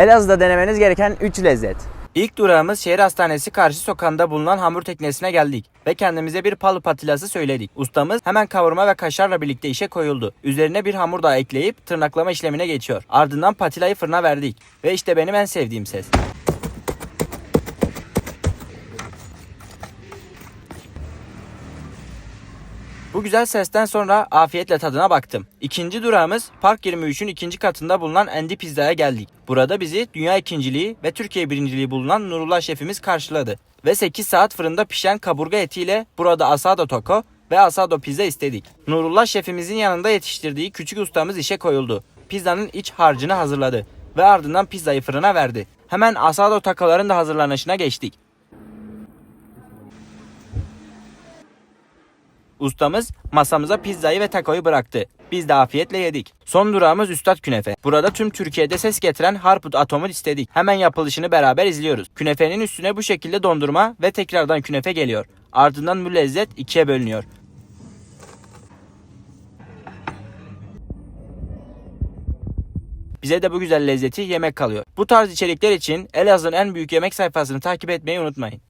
Elazığ'da denemeniz gereken 3 lezzet. İlk durağımız şehir hastanesi karşı sokağında bulunan hamur teknesine geldik ve kendimize bir palı patilası söyledik. Ustamız hemen kavurma ve kaşarla birlikte işe koyuldu. Üzerine bir hamur daha ekleyip tırnaklama işlemine geçiyor. Ardından patilayı fırına verdik ve işte benim en sevdiğim ses. Bu güzel sesten sonra afiyetle tadına baktım. İkinci durağımız Park 23'ün ikinci katında bulunan Endi Pizza'ya geldik. Burada bizi dünya ikinciliği ve Türkiye birinciliği bulunan Nurullah şefimiz karşıladı. Ve 8 saat fırında pişen kaburga etiyle burada asado taco ve asado pizza istedik. Nurullah şefimizin yanında yetiştirdiği küçük ustamız işe koyuldu. Pizzanın iç harcını hazırladı ve ardından pizzayı fırına verdi. Hemen asado takoların da hazırlanışına geçtik. Ustamız masamıza pizzayı ve takoyu bıraktı. Biz de afiyetle yedik. Son durağımız Üstad Künefe. Burada tüm Türkiye'de ses getiren Harput Atom'u istedik. Hemen yapılışını beraber izliyoruz. Künefenin üstüne bu şekilde dondurma ve tekrardan künefe geliyor. Ardından bu lezzet ikiye bölünüyor. Bize de bu güzel lezzeti yemek kalıyor. Bu tarz içerikler için Elazığ'ın en büyük yemek sayfasını takip etmeyi unutmayın.